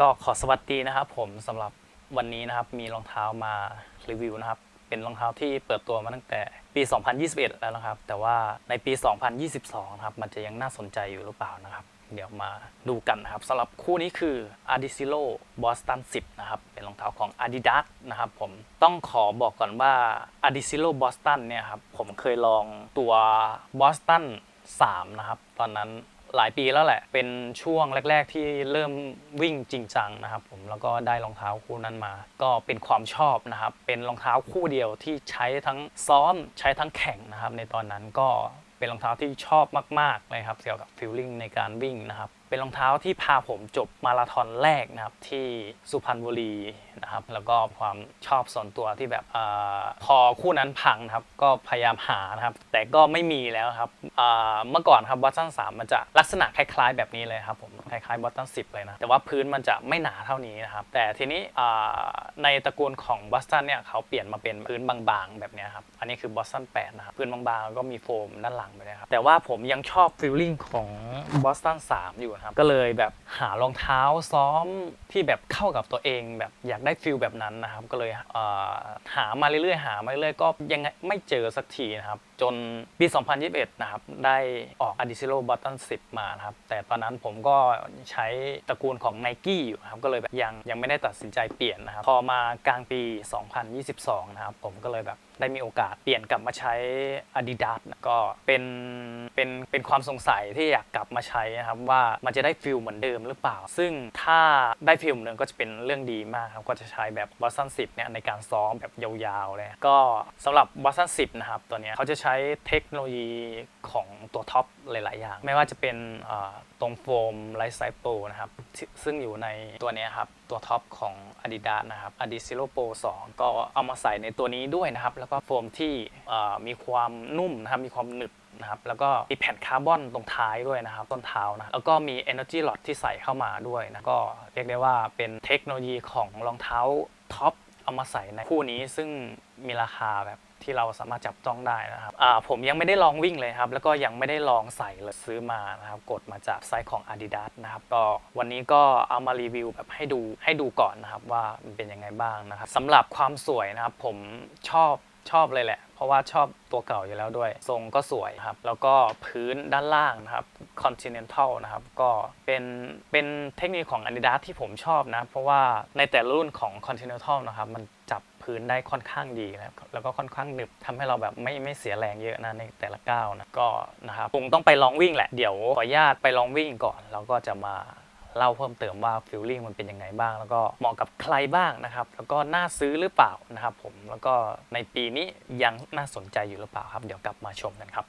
ก็ขอสวัสดีนะครับผมสำหรับวันนี้นะครับมีรองเท้ามารีวิวนะครับเป็นรองเท้าที่เปิดตัวมาตั้งแต่ปี 2021 แล้วนะครับ แต่ว่าในปี 2022นะครับ มันจะยังน่าสนใจอยู่หรือเปล่านะครับ เดี๋ยวมาดูกันนะครับสำหรับคู่นี้คือ a d i s i l o Boston 10 นะครับ เป็นรองเท้าของ Adidas นะครับผมต้องขอบอกก่อนว่า a d i s i l o Boston เนี่ยครับ ผมเคยลองตัว Boston 3 นะครับ ตอนนั้น หลายปีแล้วแหละ เป็นช่วงแรก ๆ ที่เริ่มวิ่งจริงจังนะครับผม แล้วก็ได้รองเท้าคู่นั้นมา ก็เป็นความชอบนะครับ เป็นรองเท้าคู่เดียวที่ใช้ทั้งซ้อม ใช้ทั้งแข่งนะครับ ในตอนนั้นก็เป็นรองเท้าที่ชอบมาก ๆ เลยครับ เกี่ยวกับฟิลลิ่งในการวิ่งนะครับ เป็นรองเท้าที่พาผมจบมาราธอนแรกนะครับที่สุพรรณบุรีนะครับแล้วก็ความชอบส่วนตัวที่แบบอาพอคู่นั้นพังนะครับก็พยายามหานะครับ แต่ก็ไม่มีแล้วครับอ่าเมื่อก่อนครับบอสตันสามมันจะลักษณะคล้าย ๆ แบบนี้เลยครับผมคล้ายๆบอสตันสิบเลยนะแต่ว่าพื้นมันจะไม่หนาเท่านี้นะครับ แต่ทีนี้อ่าในตระกูลของบอสตันเนี่ยเขาเปลี่ยนมาเป็นพื้นบางๆ แบบนี้ครับอันนี้คือบอสตัน8นะครับพื้นบางๆก็มีโฟมด้านหลังไปเลยครับแต่ว่าผมยังชอบฟิลลิ่งของบอสตัน3อยู่ครับก็เลยแบบหารองเท้าซ้อมที่แบบเข้ากับตัวเอง แบบอยากได้ฟิลแบบนั้นนะครับ ก็เลยเอ่อหามาเรื่อยๆหามาเรื่อยๆก็ยังไงไม่เจอสักทีนะครับ จนปี 2021 นะครับ ได้ออก a d i s i l o Button 10 มานะครับ แต่ตอนนั้นผมก็ใช้ตระกูลของ n i กี้อยู่ครับ ก็เลยแบบยังยังไม่ได้ตัดสินใจเปลี่ยนนะครับ พอมากลางปี 2022 นะครับ ผมก็เลยแบบได้มีโอกาสเปลี่ยนกลับมาใช้ Adidas นะก็เป็นเป็นเป็นความสงสัยที่อยากกลับมาใช้นะครับว่ามันจะได้ฟิลเหมือนเดิมหรือเปล่า ซึ่งถ้าได้ฟิลเหมือนเดิมก็จะเป็นเรื่องดีมากครับ ก็จะใช้แบบ Boston 10 เนี่ยในการซ้อมแบบยาวๆเลย ก็สำหรับ Boston 10 นะครับ ตัวเนี้ยเขาจะใช้้เทคโนโลยีของตัวท็อปหลาย ๆ อย่าง ไม่ว่าจะเป็นตรงโฟมไลท์ไซโปนะครับ ซึ่งอยู่ในตัวนี้ครับ ตัวท็อปของ Adidas นะครับ Adizero Pro 2 ก็เอามาใส่ในตัวนี้ด้วยนะครับ แล้วก็โฟมที่มีความนุ่มนะครับ มีความหนึบนะครับแล้วก็มีแผ่นคาร์บอนตรงท้ายด้วยนะครับต้นเท้านะแล้วก็มี Energy Lot ที่ใส่เข้ามาด้วยนะก็เรียกได้ว่าเป็นเทคโนโลยีของรองเท้า เอามาใส่ในคู่นี้ซึ่งมีราคาแบบที่เราสามารถจับต้องได้นะครับผมยังไม่ได้ลองวิ่งเลยครับ แล้วก็ยังไม่ได้ลองใส่เลยซื้อมานะครับกดมาจากไซต์ของ Adidas นะครับก็วันนี้ก็เอามารีวิวแบบให้ดูให้ดูก่อนนะครับว่ามันเป็นยังไงบ้างนะครับสำหรับความสวยนะครับผมชอบ ชอบเลยแหละ เพราะว่าชอบตัวเก่าอยู่แล้วด้วย ทรงก็สวยครับ แล้วก็พื้นด้านล่างนะครับ Continental นะครับ ก็เป็นเป็นเทคนิคของ Adidas ที่ผมชอบนะ เพราะว่าในแต่ละรุ่นของ Continental นะครับ มันจับพื้นได้ค่อนข้างดีนะครับแล้วก็ค่อนข้างหนึบทำให้เราแบบไม่ไม่เสียแรงเยอะนะในแต่ละก้าวนะก็นะครับคงต้องไปลองวิ่งแหละเดี๋ยวขออนุญาตไปลองวิ่งก่อนแล้วก็จะมา เล่าเพิ่มเติมว่าฟิลลิ่งมันเป็นยังไงบ้าง แล้วก็เหมาะกับใครบ้างนะครับ แล้วก็น่าซื้อหรือเปล่านะครับผมแล้วก็ในปีนี้ยังน่าสนใจอยู่หรือเปล่าครับ เดี๋ยวกลับมาชมกันครับ